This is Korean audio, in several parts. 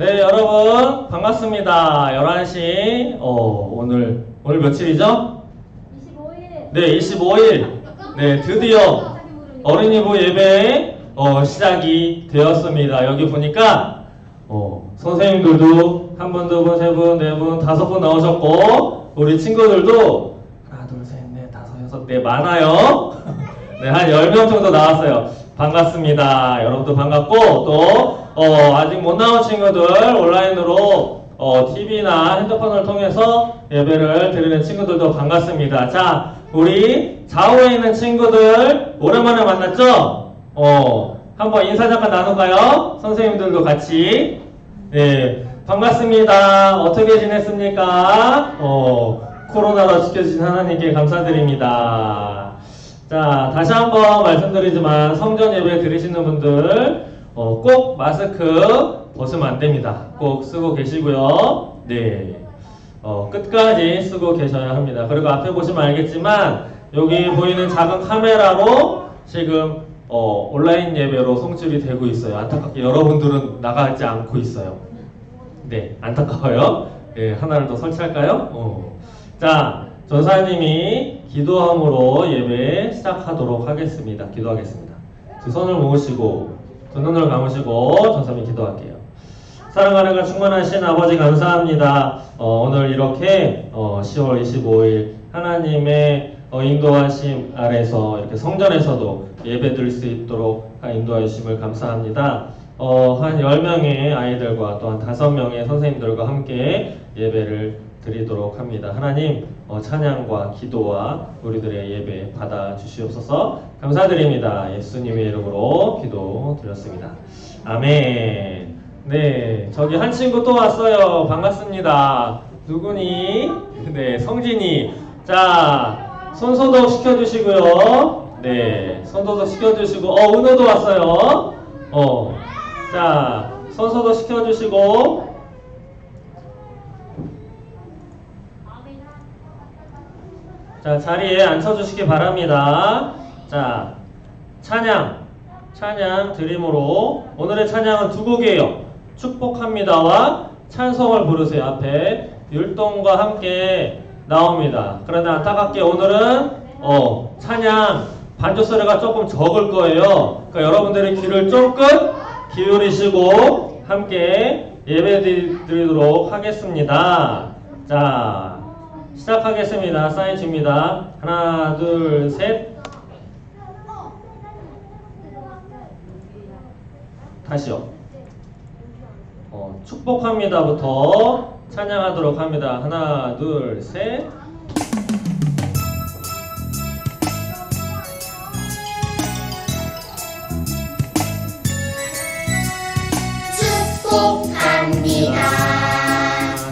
네, 여러분 반갑습니다. 11시 어, 오늘 오늘 며칠이죠? 25일. 네, 25일. 네, 드디어 어린이부 예배 어, 시작이 되었습니다. 여기 보니까 어, 선생님들도 한 분, 두 분, 세 분, 네 분, 다섯 분 나오셨고 우리 친구들도 하나, 둘, 셋, 넷, 다섯, 여섯, 네 많아요. 네, 한 10명 정도 나왔어요. 반갑습니다. 여러분도 반갑고 또 어, 아직 못 나온 친구들 온라인으로 어, TV나 핸드폰을 통해서 예배를 드리는 친구들도 반갑습니다. 자, 우리 좌우에 있는 친구들 오랜만에 만났죠? 어, 한번 인사 잠깐 나눌까요? 선생님들도 같이. 네, 반갑습니다. 어떻게 지냈습니까? 어, 코로나로 지켜주신 하나님께 감사드립니다. 자, 다시 한번 말씀드리지만 성전 예배 드리시는 분들 어, 꼭 마스크 벗으면 안 됩니다. 꼭 쓰고 계시고요. 네. 어, 끝까지 쓰고 계셔야 합니다. 그리고 앞에 보시면 알겠지만 여기 보이는 작은 카메라로 지금 어, 온라인 예배로 송출이 되고 있어요. 안타깝게 여러분들은 나가지 않고 있어요. 네, 안타까워요. 네, 하나를 더 설치할까요? 어. 자, 전사님이 기도함으로 예배 시작하도록 하겠습니다. 기도하겠습니다. 두 손을 모으시고 두 눈을 감으시고 전사님 기도할게요. 사랑하는 충만하신 아버지 감사합니다. 어, 오늘 이렇게 어, 10월 25일 하나님의 어, 인도하심 아래서 이렇게 성전에서도 예배 드릴 수 있도록 인도하여 주심을 감사합니다. 어, 한 10명의 아이들과 또한 5명의 선생님들과 함께 예배를 드리도록 합니다. 하나님, 어, 찬양과 기도와 우리들의 예배 받아 주시옵소서 감사드립니다. 예수님의 이름으로 기도 드렸습니다. 아멘. 네, 저기 한 친구 또 왔어요. 반갑습니다. 누구니? 네, 성진이. 자, 손소독 시켜주시고요. 네, 손소독 시켜주시고, 어, 은호도 왔어요. 어, 자, 손소독 시켜주시고, 자, 자리에 앉혀주시기 바랍니다. 자, 찬양, 찬양 드림으로 오늘의 찬양은 두 곡이에요. 축복합니다와 찬송을 부르세요. 앞에 율동과 함께 나옵니다. 그런데 안타깝게 오늘은 어, 찬양 반주 소리가 조금 적을 거예요. 그러니까 여러분들의 귀를 조금 기울이시고 함께 예배 드리도록 하겠습니다. 자, 시작하겠습니다. 사인 줍니다. 하나, 둘, 셋. 다시요. 어, 축복합니다부터 찬양하도록 합니다. 하나, 둘, 셋. 축복합니다.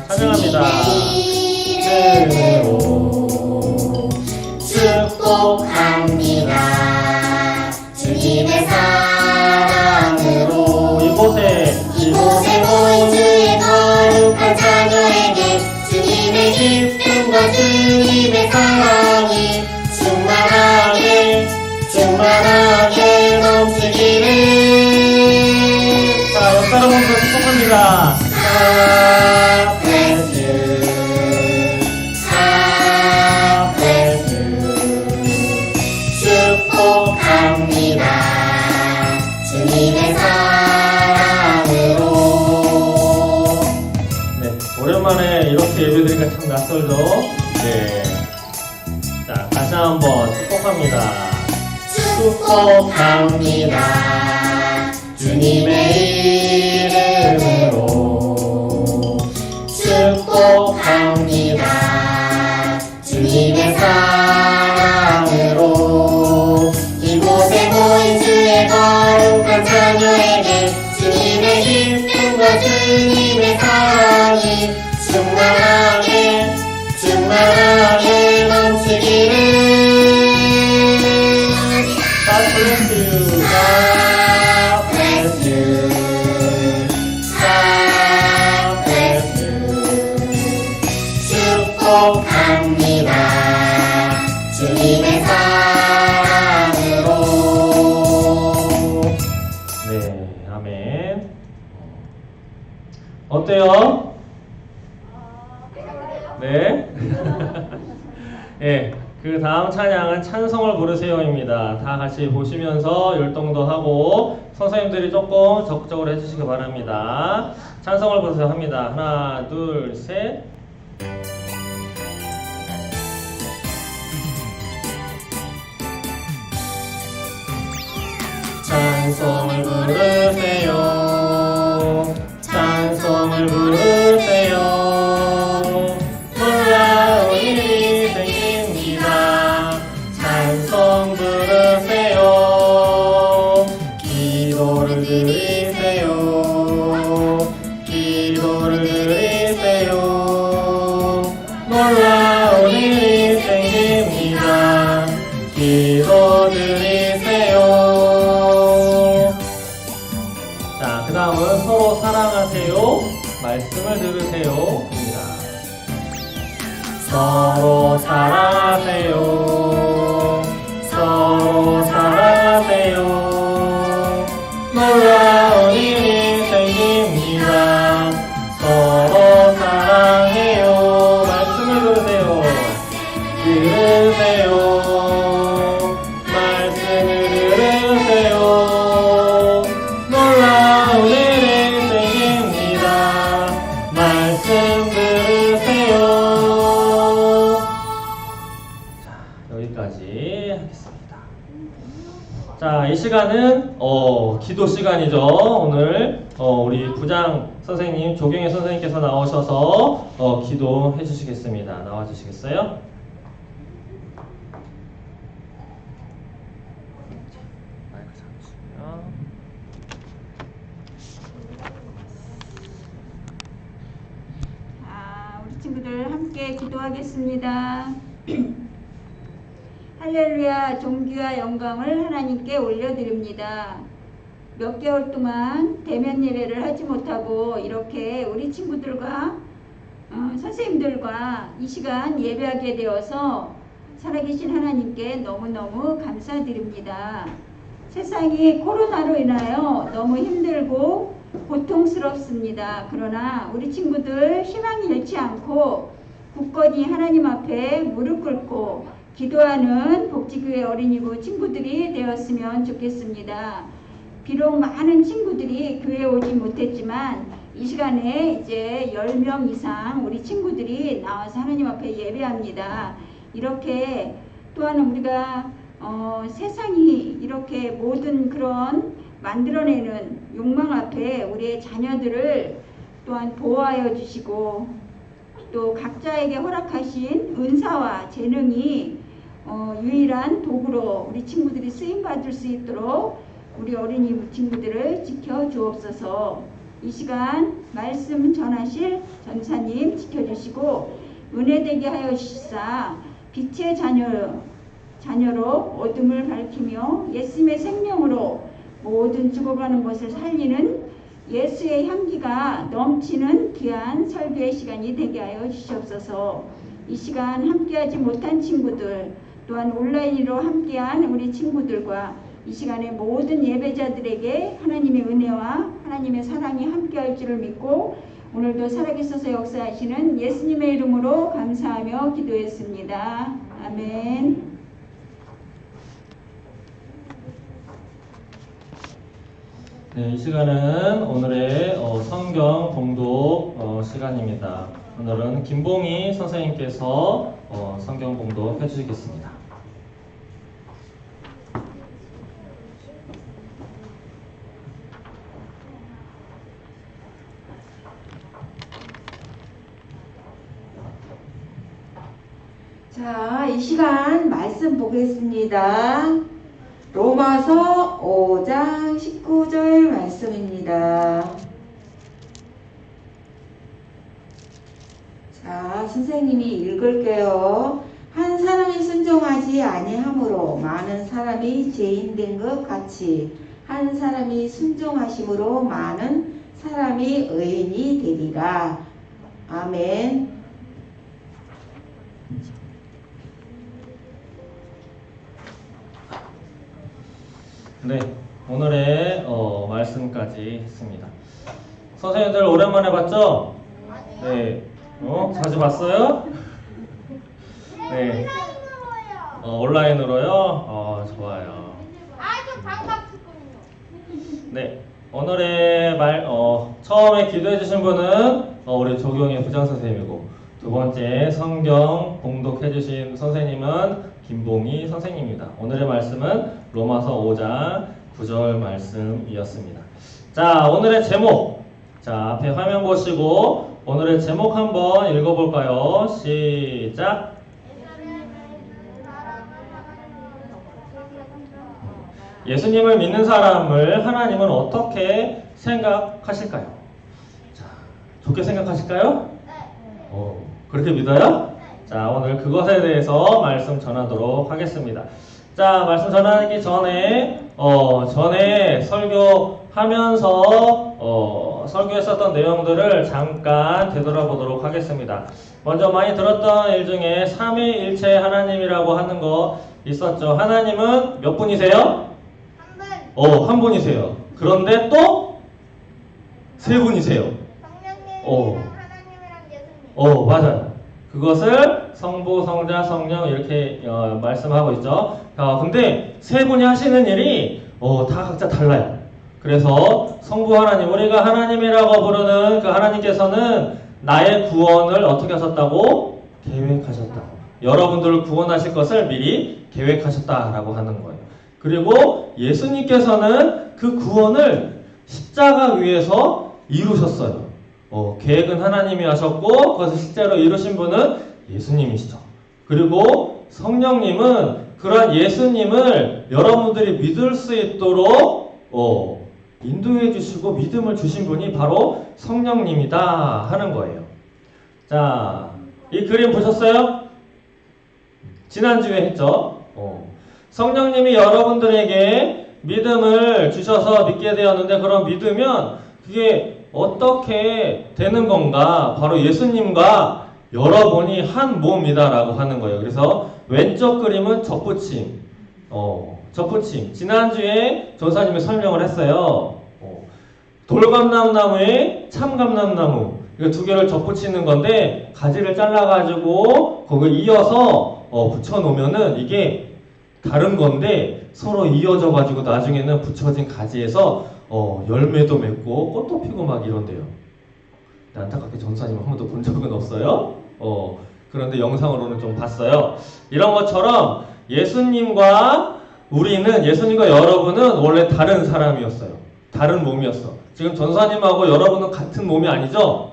찬양합니다. 이름으로 축복합니다. 주님의 사랑으로 이곳에 이곳에 모인 주의 거룩한 자녀에게 주님의 기쁨과 주님의 사랑이 충만하게 충만하게 넘치기를 자, 옆 사람들도 축복합니다. 이렇게 예배드리니까 참 낯설죠? 네. 자, 다시 한번 축복합니다. 축복합니다. 주님의 이름으로 축복합니다. 주님의 사랑으로 이곳에 모인 주의 거룩한 자녀에게 주님의 기쁨과 주님의 사랑이 충만하게 충만하게 넘치기를 그 다음 찬양은 찬송을 부르세요입니다. 다 같이 보시면서 율동도 하고 선생님들이 조금 적극적으로 해주시기 바랍니다. 찬송을 부르세요 합니다. 하나, 둘, 셋. 찬송을 부르 자, 이 시간은 어, 기도 시간이죠. 오늘 어, 우리 부장 선생님 조경혜 선생님께서 나오셔서 어, 기도해 주시겠습니다. 나와 주시겠어요? 아, 우리 친구들 함께 기도하겠습니다. 할렐루야, 존귀와 영광을 하나님께 올려드립니다. 몇 개월 동안 대면 예배를 하지 못하고 이렇게 우리 친구들과 어, 선생님들과 이 시간 예배하게 되어서 살아계신 하나님께 너무너무 감사드립니다. 세상이 코로나로 인하여 너무 힘들고 고통스럽습니다. 그러나 우리 친구들 희망 잃지 않고 굳건히 하나님 앞에 무릎 꿇고 기도하는 복지교회 어린이부 친구들이 되었으면 좋겠습니다. 비록 많은 친구들이 교회에 오지 못했지만 이 시간에 이제 10명 이상 우리 친구들이 나와서 하나님 앞에 예배합니다. 이렇게 또한 우리가 어, 세상이 이렇게 모든 그런 만들어내는 욕망 앞에 우리의 자녀들을 또한 보호하여 주시고 또 각자에게 허락하신 은사와 재능이 어, 유일한 도구로 우리 친구들이 쓰임 받을 수 있도록 우리 어린이 친구들을 지켜 주옵소서. 이 시간 말씀 전하실 전사님 지켜주시고 은혜되게 하여 주시사 빛의 자녀 자녀로 어둠을 밝히며 예수님의 생명으로 모든 죽어가는 것을 살리는 예수의 향기가 넘치는 귀한 설교의 시간이 되게 하여 주시옵소서. 이 시간 함께하지 못한 친구들 또한 온라인으로 함께한 우리 친구들과 이 시간에 모든 예배자들에게 하나님의 은혜와 하나님의 사랑이 함께할 줄을 믿고 오늘도 살아계셔서 역사하시는 예수님의 이름으로 감사하며 기도했습니다. 아멘. 네, 이 시간은 오늘의 어, 성경 봉독 어, 시간입니다. 오늘은 김봉희 선생님께서 어, 성경 봉독 해주시겠습니다. 자, 이 시간 말씀 보겠습니다. 로마서 5장 19절 말씀입니다. 자, 선생님이 읽을게요. 한 사람이 순종하지 아니함으로 많은 사람이 죄인된 것 같이 한 사람이 순종하심으로 많은 사람이 의인이 되리라. 아멘. 네, 오늘의 어, 말씀까지 했습니다. 선생님들 오랜만에 봤죠? 네. 어? 자주 봤어요? 네. 어, 온라인으로요? 어, 좋아요. 아주 반갑군요. 네. 오늘의 말, 어, 처음에 기도해 주신 분은 어, 우리 조경희 부장 선생님이고, 두 번째 성경 봉독해 주신 선생님은 김봉희 선생님입니다. 오늘의 말씀은 로마서 5장 9절 말씀이었습니다. 자, 오늘의 제목. 자, 앞에 화면 보시고, 오늘의 제목 한번 읽어볼까요? 시작. 예수님을 믿는 사람을 하나님은 어떻게 생각하실까요? 자, 좋게 생각하실까요? 어, 그렇게 믿어요? 자, 오늘 그것에 대해서 말씀 전하도록 하겠습니다. 자, 말씀 전하기 전에, 어, 전에 설교 하면서, 어, 설교했었던 내용들을 잠깐 되돌아보도록 하겠습니다. 먼저 많이 들었던 일 중에 삼위일체 하나님이라고 하는 거 있었죠. 하나님은 몇 분이세요? 한 분, 어, 한 분이세요. 그런데 또 세 분이세요. 성령님이랑 어. 하나님이랑 예수님. 어, 맞아요. 그것을 성부, 성자, 성령 이렇게 어, 말씀하고 있죠. 아, 근데 세 분이 하시는 일이 어, 다 각자 달라요. 그래서 성부 하나님, 우리가 하나님이라고 부르는 그 하나님께서는 나의 구원을 어떻게 하셨다고? 계획하셨다고. 여러분들을 구원하실 것을 미리 계획하셨다라고 하는 거예요. 그리고 예수님께서는 그 구원을 십자가 위에서 이루셨어요. 어, 계획은 하나님이 하셨고 그것을 실제로 이루신 분은 예수님이시죠. 그리고 성령님은 그러한 예수님을 여러분들이 믿을 수 있도록 어, 인도해 주시고 믿음을 주신 분이 바로 성령님이다 하는 거예요. 자, 이 그림 보셨어요? 지난주에 했죠. 어. 성령님이 여러분들에게 믿음을 주셔서 믿게 되었는데 그럼 믿으면 그게 어떻게 되는 건가? 바로 예수님과 여러분이 한 몸이다라고 하는 거예요. 그래서 왼쪽 그림은 접붙임. 어, 접붙임. 지난주에 전사님이 설명을 했어요. 어, 돌감람나무에 참감람나무. 이거 두 개를 접붙이는 건데 가지를 잘라가지고 거기 이어서 어, 붙여놓으면은 이게 다른 건데 서로 이어져 가지고 나중에는 붙여진 가지에서 어, 열매도 맺고 꽃도 피고 막 이런데요. 안타깝게 전사님 한 번도 본 적은 없어요. 어, 그런데 영상으로는 좀 봤어요. 이런 것처럼 예수님과 우리는 예수님과 여러분은 원래 다른 사람이었어요. 다른 몸이었어. 지금 전사님하고 여러분은 같은 몸이 아니죠?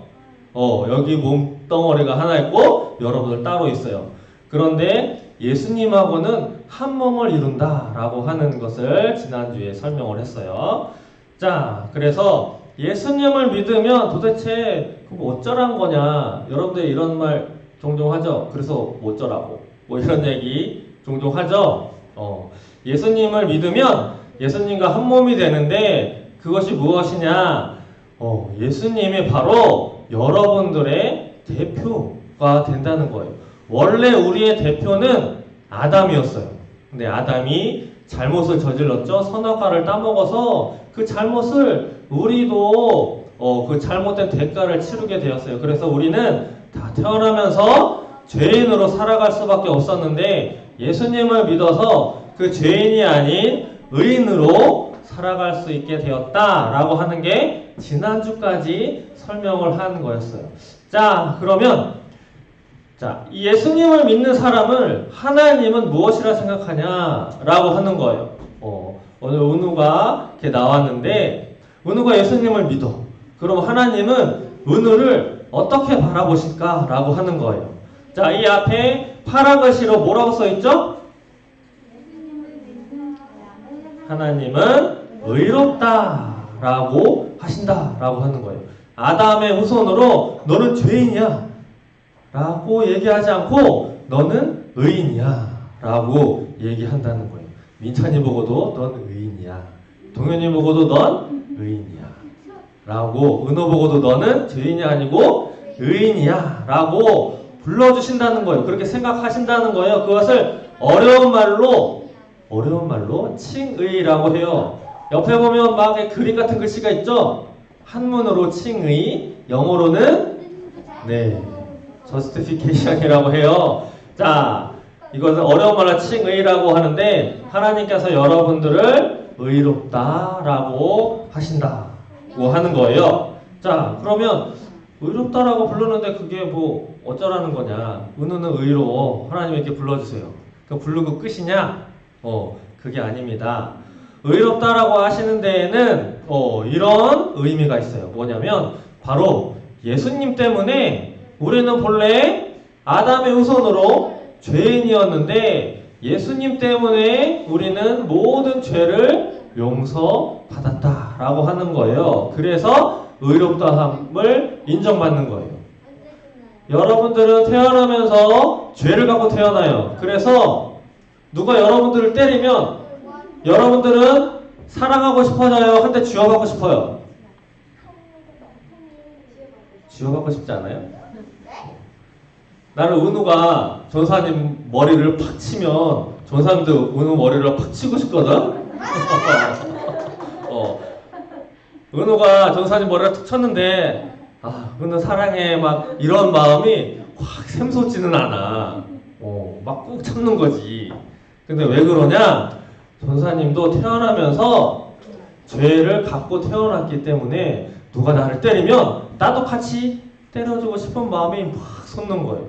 어, 여기 몸 덩어리가 하나 있고 여러분들 따로 있어요. 그런데 예수님하고는 한 몸을 이룬다라고 하는 것을 지난주에 설명을 했어요. 자, 그래서 예수님을 믿으면 도대체 그거 어쩌란 거냐? 여러분들 이런 말 종종 하죠. 그래서 뭐 어쩌라고? 뭐 이런 얘기 종종 하죠. 어, 예수님을 믿으면 예수님과 한 몸이 되는데 그것이 무엇이냐? 어, 예수님이 바로 여러분들의 대표가 된다는 거예요. 원래 우리의 대표는 아담이었어요. 근데 아담이 잘못을 저질렀죠. 선악과를 따먹어서 그 잘못을 우리도 어, 그 잘못된 대가를 치르게 되었어요. 그래서 우리는 다 태어나면서 죄인으로 살아갈 수밖에 없었는데 예수님을 믿어서 그 죄인이 아닌 의인으로 살아갈 수 있게 되었다라고 하는 게 지난주까지 설명을 한 거였어요. 자, 그러면 자, 이 예수님을 믿는 사람을 하나님은 무엇이라 생각하냐라고 하는 거예요. 어, 오늘 은우가 이렇게 나왔는데 은우가 예수님을 믿어. 그럼 하나님은 은우를 어떻게 바라보실까라고 하는 거예요. 자, 이 앞에 파란 글씨로 뭐라고 써 있죠? 하나님은 의롭다라고 하신다라고 하는 거예요. 아담의 후손으로 너는 죄인이야. 라고 얘기하지 않고 너는 의인이야. 라고 얘기한다는 거예요. 민찬이 보고도 넌 의인이야. 동현이 보고도 넌 의인이야. 라고 은호 보고도 너는 죄인이 아니고 의인이야. 라고 불러주신다는 거예요. 그렇게 생각하신다는 거예요. 그것을 어려운 말로 어려운 말로 칭의라고 해요. 옆에 보면 막 그림 같은 글씨가 있죠? 한문으로 칭의, 영어로는 네, justification이라고 해요. 자, 이것은 어려운 말로 칭의라고 하는데 하나님께서 여러분들을 의롭다라고 하신다고 하는 거예요. 자, 그러면 의롭다라고 부르는데 그게 뭐 어쩌라는 거냐? 은우는 의로워. 하나님 이렇게 불러주세요. 그 부르고 끝이냐? 어, 그게 아닙니다. 의롭다라고 하시는 데에는 어, 이런 의미가 있어요. 뭐냐면 바로 예수님 때문에 우리는 본래 아담의 후손으로 죄인이었는데 예수님 때문에 우리는 모든 죄를 용서받았다라고 하는 거예요. 그래서 의롭다함을 인정받는 거예요. 여러분들은 태어나면서 죄를 갖고 태어나요. 그래서 누가 여러분들을 때리면 여러분들은 사랑하고 싶어져요. 한대 쥐어받고 싶어요. 쥐어받고 싶지 않아요? 나는 은우가 전사님 머리를 팍 치면 전사님도 은우 머리를 팍 치고 싶거든. 어. 은우가 전사님 머리를 툭 쳤는데 아 은우 사랑해 막 이런 마음이 확 샘솟지는 않아. 어, 막 꾹 참는 거지. 근데 왜 그러냐? 전사님도 태어나면서 죄를 갖고 태어났기 때문에 누가 나를 때리면 나도 같이 때려주고 싶은 마음이 막 솟는 거예요.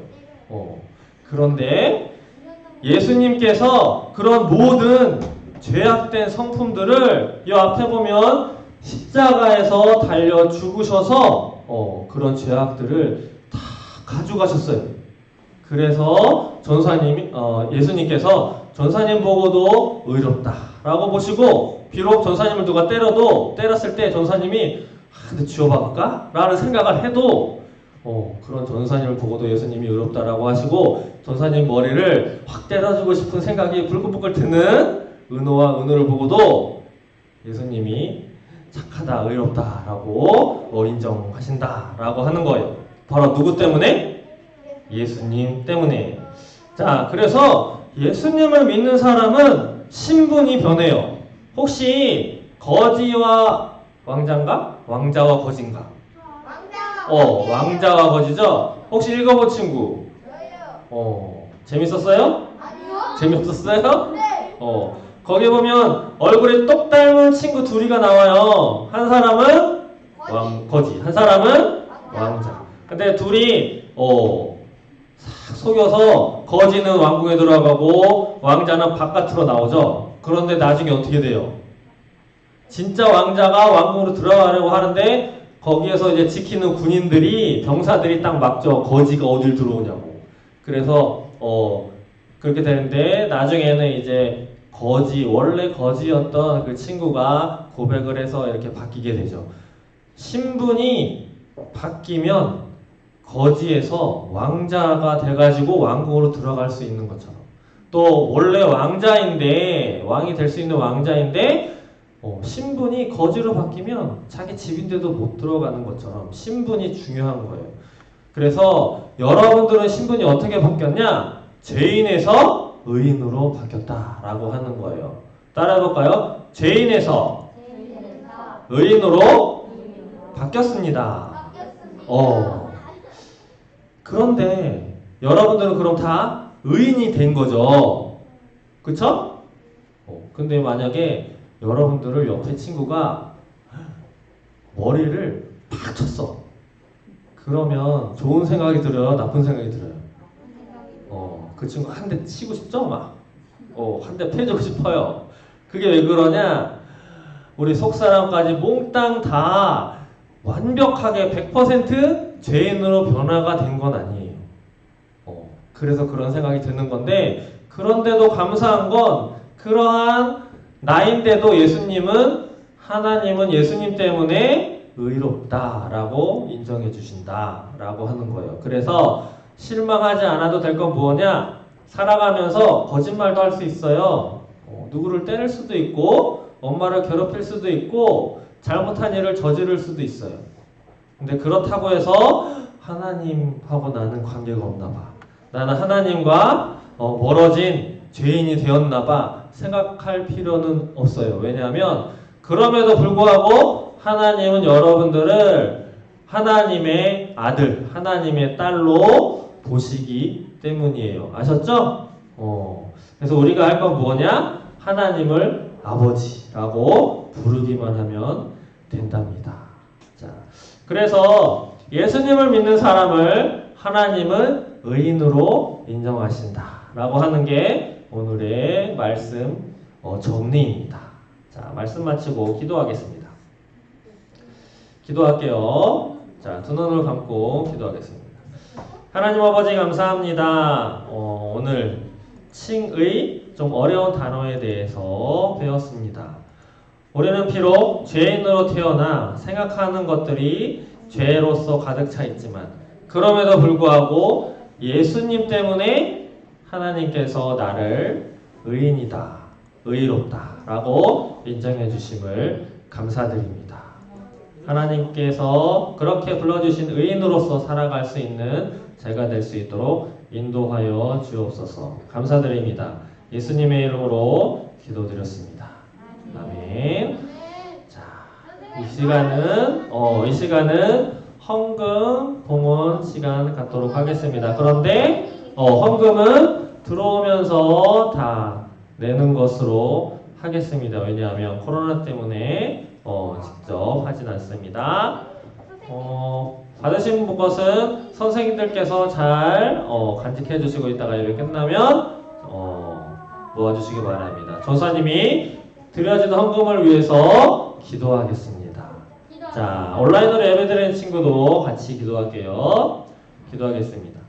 어. 그런데 예수님께서 그런 모든 죄악된 성품들을 이 앞에 보면 십자가에서 달려 죽으셔서 어, 그런 죄악들을 다 가져가셨어요. 그래서 전사님이 어, 예수님께서 전사님 보고도 의롭다라고 보시고 비록 전사님을 누가 때려도 때렸을 때 전사님이 아, 근데 쥐어박을까? 라는 생각을 해도 어, 그런 전사님을 보고도 예수님이 의롭다라고 하시고 전사님 머리를 확 때려주고 싶은 생각이 불끈불끈 드는 은호와 은호를 보고도 예수님이 착하다, 의롭다라고 어, 인정하신다라고 하는 거예요. 바로 누구 때문에? 예수님 때문에. 자, 그래서 예수님을 믿는 사람은 신분이 변해요. 혹시 거지와 왕자인가? 왕자와 거진가? 왕자. 어, 왕자와 거지죠? 혹시 읽어본 친구? 저요. 어, 재밌었어요? 아니요. 재밌었어요? 네. 어, 거기 보면 얼굴이 똑 닮은 친구 둘이가 나와요. 한 사람은 왕, 거지, 한 사람은 왕자. 근데 둘이, 어, 싹 속여서 거지는 왕궁에 들어가고 왕자는 바깥으로 나오죠. 그런데 나중에 어떻게 돼요? 진짜 왕자가 왕궁으로 들어가려고 하는데 거기에서 이제 지키는 군인들이 병사들이 딱 막죠. 거지가 어딜 들어오냐고. 그래서 어 그렇게 되는데 나중에는 이제 거지 원래 거지였던 그 친구가 고백을 해서 이렇게 바뀌게 되죠. 신분이 바뀌면 거지에서 왕자가 돼가지고 왕궁으로 들어갈 수 있는 것처럼 또 원래 왕자인데 왕이 될 수 있는 왕자인데 어, 신분이 거지로 바뀌면 자기 집인데도 못 들어가는 것처럼 신분이 중요한 거예요. 그래서 여러분들은 신분이 어떻게 바뀌었냐? 죄인에서 의인으로 바뀌었다라고 하는 거예요. 따라해볼까요? 죄인에서 의인으로 바뀌었습니다. 어. 그런데 여러분들은 그럼 다 의인이 된 거죠. 그쵸? 어, 근데 만약에 여러분들을 옆에 친구가 머리를 팍 쳤어. 그러면 좋은 생각이 들어요? 나쁜 생각이 들어요? 어, 그 친구 한 대 치고 싶죠? 막. 어, 한 대 패주고 싶어요. 그게 왜 그러냐? 우리 속사람까지 몽땅 다 완벽하게 100% 죄인으로 변화가 된 건 아니에요. 어, 그래서 그런 생각이 드는 건데, 그런데도 감사한 건 그러한 나인데도 예수님은 하나님은 예수님 때문에 의롭다라고 인정해 주신다라고 하는 거예요. 그래서 실망하지 않아도 될 건 뭐냐? 살아가면서 거짓말도 할 수 있어요. 어, 누구를 때릴 수도 있고 엄마를 괴롭힐 수도 있고 잘못한 일을 저지를 수도 있어요. 근데 그렇다고 해서 하나님하고 나는 관계가 없나 봐. 나는 하나님과 어, 멀어진 죄인이 되었나 봐 생각할 필요는 없어요. 왜냐하면 그럼에도 불구하고 하나님은 여러분들을 하나님의 아들, 하나님의 딸로 보시기 때문이에요. 아셨죠? 어. 그래서 우리가 할 건 뭐냐? 하나님을 아버지라고 부르기만 하면 된답니다. 자, 그래서 예수님을 믿는 사람을 하나님은 의인으로 인정하신다라고 하는 게 오늘의 말씀 어, 정리입니다. 자, 말씀 마치고 기도하겠습니다. 기도할게요. 자, 두 눈을 감고 기도하겠습니다. 하나님 아버지 감사합니다. 어, 오늘 칭의 좀 어려운 단어에 대해서 배웠습니다. 우리는 비록 죄인으로 태어나 생각하는 것들이 죄로서 가득 차 있지만 그럼에도 불구하고 예수님 때문에 하나님께서 나를 의인이다, 의롭다 라고 인정해 주심을 감사드립니다. 하나님께서 그렇게 불러주신 의인으로서 살아갈 수 있는 제가 될 수 있도록 인도하여 주옵소서. 감사드립니다. 예수님의 이름으로 기도드렸습니다. 아멘. 자, 이 시간은 어, 이 시간은 헌금 봉헌 시간 갖도록 하겠습니다. 그런데 어, 헌금은 들어오면서 다 내는 것으로 하겠습니다. 왜냐하면 코로나 때문에 어, 직접 하진 않습니다. 어, 받으신 것은 선생님들께서 잘 어, 간직해 주시고 있다가 예배 끝나면 어, 모아주시기 바랍니다. 조사님이 드려지는 헌금을 위해서 기도하겠습니다. 자, 온라인으로 예배 드리는 친구도 같이 기도할게요. 기도하겠습니다.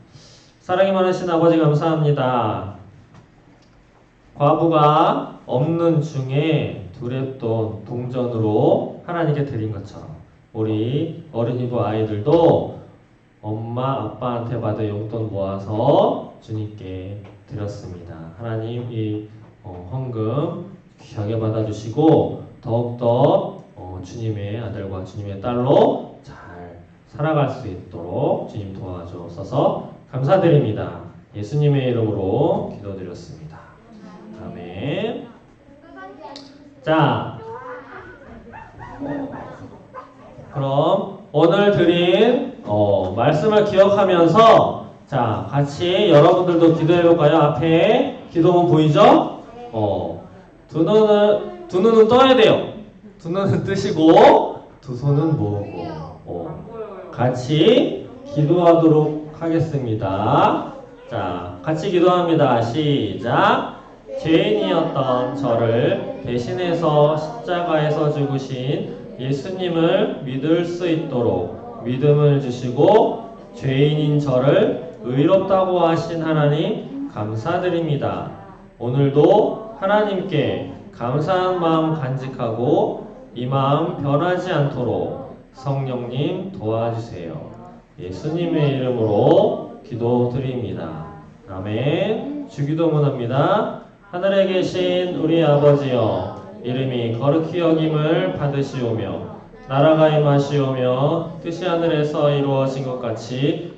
사랑이 많으신 아버지 감사합니다. 과부가 없는 중에 두렵던 동전으로 하나님께 드린 것처럼 우리 어린이부 아이들도 엄마 아빠한테 받은 용돈 모아서 주님께 드렸습니다. 하나님 이 어, 헌금 귀하게 받아주시고 더욱더 어, 주님의 아들과 주님의 딸로 잘 살아갈 수 있도록 주님 도와주옵소서 감사드립니다. 예수님의 이름으로 기도드렸습니다. 아멘. 자, 그럼 오늘 드린 어, 말씀을 기억하면서 자 같이 여러분들도 기도해 볼까요? 앞에 기도문 보이죠? 어, 두 눈은 두 눈은 떠야 돼요. 두 눈은 뜨시고 두 손은 모으고 어, 같이 기도하도록 하겠습니다. 자, 같이 기도합니다. 시작. 죄인이었던 저를 대신해서 십자가에서 죽으신 예수님을 믿을 수 있도록 믿음을 주시고 죄인인 저를 의롭다고 하신 하나님 감사드립니다. 오늘도 하나님께 감사한 마음 간직하고 이 마음 변하지 않도록 성령님 도와주세요. 예수님의 이름으로 기도드립니다. 아멘. 주기도문합니다. 하늘에 계신 우리 아버지여 이름이 거룩히 여김을 받으시오며 나라가 임하시오며 뜻이 하늘에서 이루어진 것 같이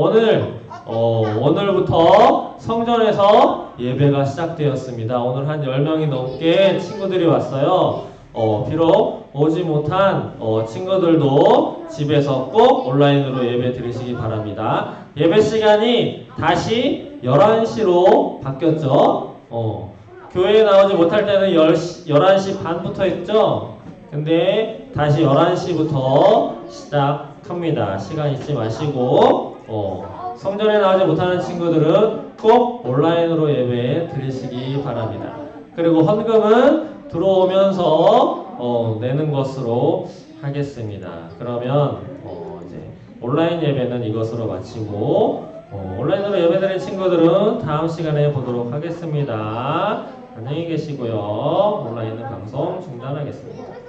오늘 어, 오늘부터 성전에서 예배가 시작되었습니다. 오늘 한 10명이 넘게 친구들이 왔어요. 어, 비록 오지 못한 어, 친구들도 집에서 꼭 온라인으로 예배 드리시기 바랍니다. 예배 시간이 다시 11시로 바뀌었죠. 어, 교회에 나오지 못할 때는 10시, 11시 반부터 했죠. 근데 다시 11시부터 시작합니다. 시간 잊지 마시고 어, 성전에 나오지 못하는 친구들은 꼭 온라인으로 예배 드리시기 바랍니다. 그리고 헌금은 들어오면서 어, 내는 것으로 하겠습니다. 그러면 어, 이제 온라인 예배는 이것으로 마치고 어, 온라인으로 예배드린 친구들은 다음 시간에 보도록 하겠습니다. 안녕히 계시고요. 온라인은 방송 중단하겠습니다.